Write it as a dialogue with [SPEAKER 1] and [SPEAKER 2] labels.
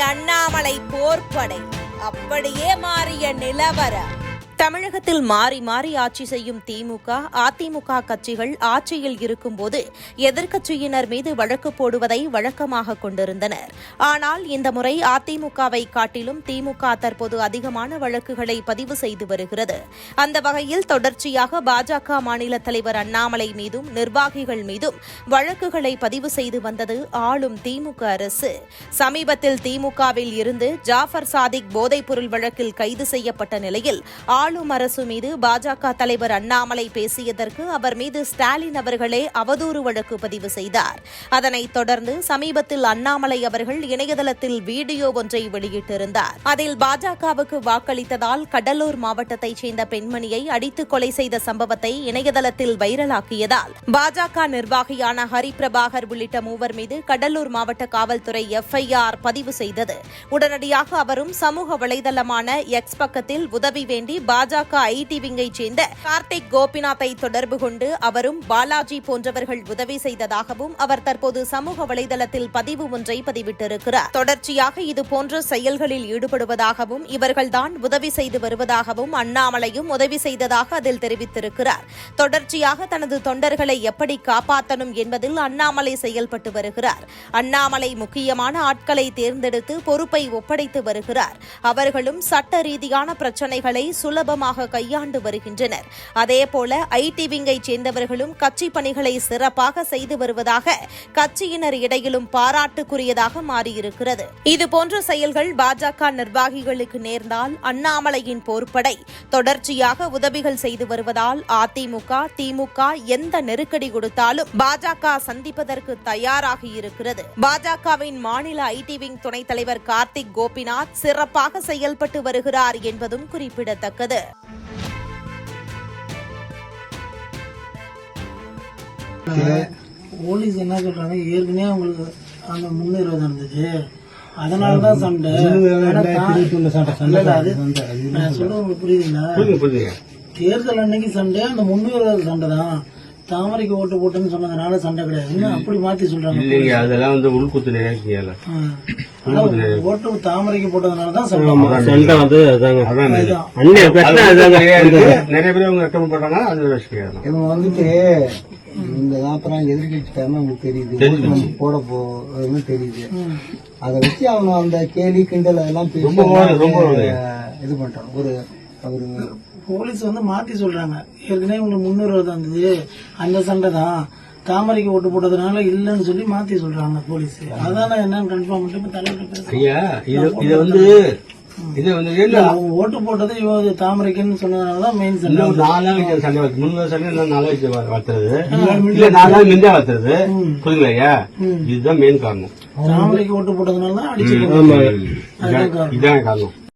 [SPEAKER 1] அண்ணாமலை போர்ப்படை. அப்படியே மாறிய நிலவரம். தமிழகத்தில் மாறி மாறி ஆட்சி செய்யும் திமுக அதிமுக கட்சிகள் ஆட்சியில் இருக்கும்போது எதிர்க்கட்சியினர் மீது வழக்கு போடுவதை வழக்கமாக கொண்டிருந்தனர். ஆனால் இந்த முறை அதிமுகவை காட்டிலும் திமுக தற்போது அதிகமான வழக்குகளை பதிவு செய்து வருகிறது. அந்த வகையில் தொடர்ச்சியாக பாஜக மாநில தலைவர் அண்ணாமலை மீதும் நிர்வாகிகள் மீதும் வழக்குகளை பதிவு செய்து வந்தது ஆளும் திமுக அரசு. சமீபத்தில் திமுகவில் இருந்து ஜாஃபர் சாதிக் போதைப்பொருள் வழக்கில் கைது செய்யப்பட்ட நிலையில் ஆளும் அரசு மீது பாஜக தலைவர் அண்ணாமலை பேசியதற்கு அவர் மீது ஸ்டாலின் அவர்களே அவதூறு வழக்கு பதிவு செய்தார். அதனைத் தொடர்ந்து சமீபத்தில் அண்ணாமலை அவர்கள் இணையதளத்தில் வீடியோ ஒன்றை வெளியிட்டிருந்தார். அதில் பாஜகவுக்கு வாக்களித்ததால் கடலூர் மாவட்டத்தைச் சேர்ந்த பெண்மணியை அடித்து கொலை செய்த சம்பவத்தை இணையதளத்தில் வைரலாக்கியதால் பாஜக நிர்வாகியான ஹரிபிரபாகர் உள்ளிட்ட மூவர் மீது கடலூர் மாவட்ட காவல்துறை எஃப்ஐஆர் பதிவு செய்தது. உடனடியாக அவரும் சமூக வலைதளமான எக்ஸ் பக்கத்தில் உதவி வேண்டி பாஜக ஐடி விங்கைச் சேர்ந்த கார்த்திக் கோபிநாத்தை தொடர்பு கொண்டு அவரும் பாலாஜி போன்றவர்கள் உதவி செய்ததாகவும் அவர் தற்போது சமூக வலைதளத்தில் பதிவு ஒன்றை பதிவிட்டிருக்கிறார். தொடர்ச்சியாக இதுபோன்ற செயல்களில் ஈடுபடுவதாகவும் இவர்கள்தான் உதவி செய்து வருவதாகவும் அண்ணாமலையும் உதவி செய்ததாக அதில் தெரிவித்திருக்கிறார். தொடர்ச்சியாக தனது தொண்டர்களை எப்படி காப்பாற்றணும் என்பதில் அண்ணாமலை செயல்பட்டு வருகிறார். அண்ணாமலை முக்கியமான ஆட்களை தேர்ந்தெடுத்து பொறுப்பை ஒப்படைத்து வருகிறார். அவர்களும் சட்ட ரீதியான பிரச்சனைகளை சுலபமாக கையாண்டு வருகின்றனர். அதேபோல ஐடி விங்கை சேர்ந்தவர்களும் கட்சி பணிகளை சிறப்பாக செய்து வருவதாக கட்சியினர் இடையிலும் பாராட்டுக்குரியதாக மாறியிருக்கிறது. இதுபோன்ற செயல்கள் பாஜக நிர்வாகிகளுக்கு நேர்ந்தால் அண்ணாமலையின் போர்ப்படை தொடர்ச்சியாக உதவிகள் செய்து வருவதால் அதிமுக திமுக எந்த நெருக்கடி கொடுத்தாலும் பாஜக சந்திப்பதற்கு தயாராக இருக்கிறது. பாஜகவின் மாநில ஐடி விங் துணைத் தலைவர் கார்த்திக் கோபிநாத் சிறப்பாக செயல்பட்டு வருகிறார் என்பதும் குறிப்பிடத்தக்கது.
[SPEAKER 2] போலீஸ் என்ன சொல்றாங்க? ஏற்கனவே அவங்களுக்கு அந்த முன்னுரிமை இருந்துச்சு அதனாலதான் சண்டை. நான் சொல்றது உங்களுக்கு புரியுதுங்களா? தேர்தல் அன்னைக்கு சண்டை அந்த முன்னுரிமை சண்டை தான். தாமரைக்கு ஓட்டு போட்டுன்னு சொன்னதுனால சண்டை கிடையாது. அப்படி மாத்தி சொல்றாங்க.
[SPEAKER 3] இல்லைங்க அதெல்லாம் வந்து உள்குத்து நிகழ்ச்சியல
[SPEAKER 2] ஓட்டு தாமரைக்கு போட்டதுனால தான் சண்டை.
[SPEAKER 4] வந்து அதாங்க.
[SPEAKER 3] நிறைய பேர் அவங்க ரெக்கமெண்ட் பண்றாங்க அது விஷயம்
[SPEAKER 5] இவங்க வந்துட்டு இந்த அப்புறம் எதிர்கட்சிக்காரன் உங்களுக்கு தெரியுது. போட போறதுன்னு தெரியுது. அதை வச்சு அவங்க அந்த கேலி கிண்டல் அதெல்லாம் பேசி இது பண்றாங்க. ஒரு ஒரு
[SPEAKER 2] போலீஸ் வந்து மாத்தி சொல்றாங்க. ஏற்கனவே உங்களுக்கு முன்னுரிமை இருந்தது. அந்த சண்டை தான். தாமரைக்கு ஓட்டு போட்டதுனால இல்லைன்னு சொல்லி மாத்தி சொல்றாங்க போலீஸ். அதான் என்னன்னு கன்ஃபார்ம் பண்ணிட்டு தலைவர்
[SPEAKER 3] ஐயா இது வந்து இது வந்து
[SPEAKER 2] இல்ல. அவங்க ஓட்டு போட்டது இவங்க தாமரைக்குன்னு சொன்னதுனாலதான் மெயின் சண்டை
[SPEAKER 3] நாலு வச்சு சண்டை வளர்த்து முன்னூறு சண்டை நாலு வச்சு இல்ல நாலு புரியுங்களா ஐயா? இதுதான் மெயின் காரணம்.
[SPEAKER 2] தாமரைக்கு ஓட்டு போட்டதுனால தான் அடிச்சு
[SPEAKER 3] இதான் இதான் காரணம்.